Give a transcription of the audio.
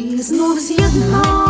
і знов з'єднав.